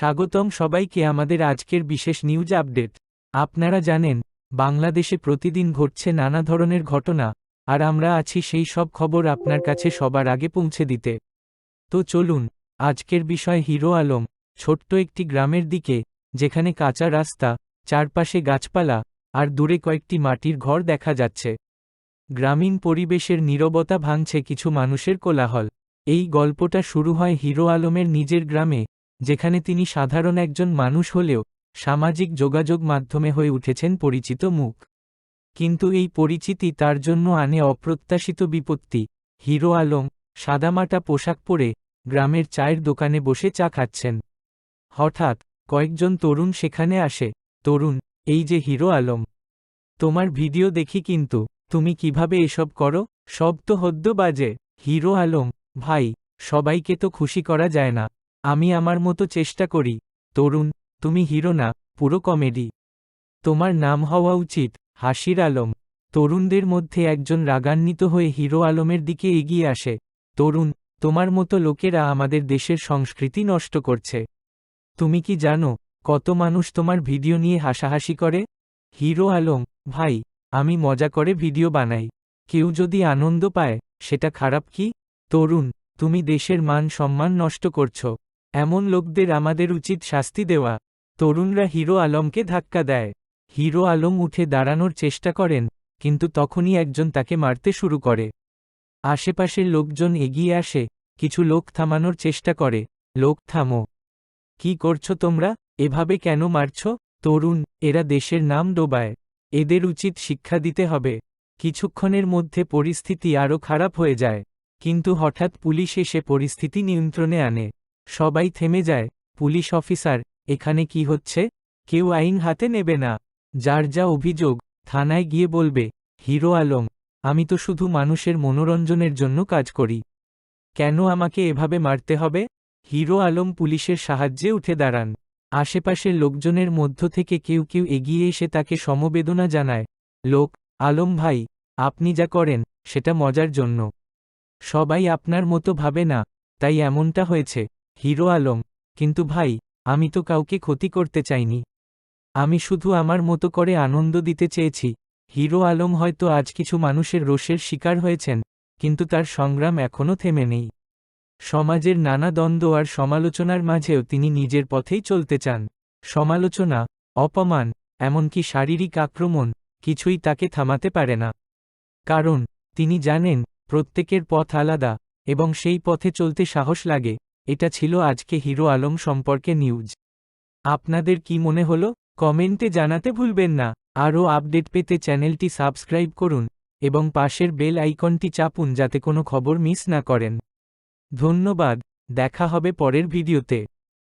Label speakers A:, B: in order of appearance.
A: স্বাগতম সবাইকে আমাদের আজকের বিশেষ নিউজ আপডেট আপনারা জানেন, বাংলাদেশে প্রতিদিন ঘটছে নানা ধরনের ঘটনা, আর আমরা আছি সেই সব খবর আপনার কাছে সবার আগে পৌঁছে দিতে। তো চলুন, আজকের বিষয় হিরো আলম, ছোট্ট একটি গ্রামের দিকে, যেখানে কাঁচা রাস্তা, চারপাশে গাছপালা, আর দূরে কয়েকটি মাটির ঘর দেখা যাচ্ছে। গ্রামীণ পরিবেশের নীরবতা ভাঙছে কিছু মানুষের কোলাহল। এই গল্পটা শুরু হয় হিরো আলমের নিজের গ্রামে যেখানে তিনি সাধারণ একজন মানুষ হলেও সামাজিক যোগাযোগ মাধ্যমে হয়ে উঠেছেন পরিচিত মুখ। কিন্তু এই পরিচিতি তার জন্য আনে অপ্রত্যাশিত বিপত্তি। হিরো আলম, সাদামাটা পোশাক পরে গ্রামের চায়ের দোকানে বসে চা খাচ্ছেন। হঠাৎ কয়েকজন তরুণ সেখানে আসে। তরুণ, এই যে হিরো আলম, তোমার ভিডিও দেখি কিন্তু, তুমি কীভাবে এসব করো? সব তো হদ্দ বাজে। হিরো আলম, ভাই, সবাইকে তো খুশি করা যায় না। আমি আমার মতো চেষ্টা করি। তরুণ, তুমি হিরো না, পুরো কমেডি। তোমার নাম হওয়া উচিত, হাসির আলম। তরুণদের মধ্যে একজন রাগান্বিত হয়ে হিরো আলমের দিকে এগিয়ে আসে। তরুণ, তোমার মতো লোকেরা আমাদের দেশের সংস্কৃতি নষ্ট করছে। তুমি কি জানো, কত মানুষ তোমার ভিডিও নিয়ে হাসাহাসি করে? হিরো আলম, ভাই, আমি মজা করে ভিডিও বানাই। কেউ যদি আনন্দ পায়, সেটা খারাপ কি? তরুণ, তুমি দেশের মান সম্মান নষ্ট করছ। এমন লোকদের আমাদের উচিত শাস্তি দেওয়া। তরুণরা হিরো আলমকে ধাক্কা দেয়। হিরো আলম উঠে দাঁড়ানোর চেষ্টা করেন, কিন্তু তখনই একজন তাকে মারতে শুরু করে। আশেপাশের লোকজন এগিয়ে আসে, কিছু লোক থামানোর চেষ্টা করে, লোক, থামো। কি করছ তোমরা? এভাবে কেন মারছ? তরুণ, এরা দেশের নাম ডোবায়। এদের উচিত শিক্ষা দিতে হবে। কিছুক্ষণের মধ্যে পরিস্থিতি আরও খারাপ হয়ে যায়। কিন্তু হঠাৎ পুলিশ এসে পরিস্থিতি নিয়ন্ত্রণে আনে। সবাই থেমে যায়, পুলিশ অফিসার, এখানে কি হচ্ছে? কেউ আইন হাতে নেবে না। যার যা অভিযোগ, থানায় গিয়ে বলবে, হিরো আলম, আমি তো শুধু মানুষের মনোরঞ্জনের জন্য কাজ করি। কেন আমাকে এভাবে মারতে হবে? হিরো আলম পুলিশের সাহায্যে উঠে দাঁড়ান। আশেপাশের লোকজনের মধ্য থেকে কেউ কেউ এগিয়ে এসে তাকে সমবেদনা জানায়, লোক, আলম ভাই, আপনি যা করেন, সেটা মজার জন্য। সবাই আপনার মতো ভাবে না, তাই এমনটা হয়েছে। হিরো আলম, কিন্তু ভাই, আমি তো কাউকে ক্ষতি করতে চাইনি। আমি শুধু আমার মতো করে আনন্দ দিতে চেয়েছি। হিরো আলম হয়তো আজ কিছু মানুষের রোষের শিকার হয়েছেন, কিন্তু তার সংগ্রাম এখনও থেমে নেই। সমাজের নানা দ্বন্দ্ব আর সমালোচনার মাঝেও তিনি নিজের পথেই চলতে চান। সমালোচনা, অপমান, এমনকি শারীরিক আক্রমণ, কিছুই তাকে থামাতে পারে না। কারণ, তিনি জানেন, প্রত্যেকের পথ আলাদা, এবং সেই পথে চলতে সাহস লাগে। এটা ছিল আজকে হিরো আলম সম্পর্কে নিউজ আপনাদের কি মনে হলো? কমেন্টে জানাতে ভুলবেন না। আরও আপডেট পেতে চ্যানেলটি সাবস্ক্রাইব করুন এবং পাশের বেল আইকনটি চাপুন যাতে কোনো খবর মিস না করেন। ধন্যবাদ। দেখা হবে পরের ভিডিওতে।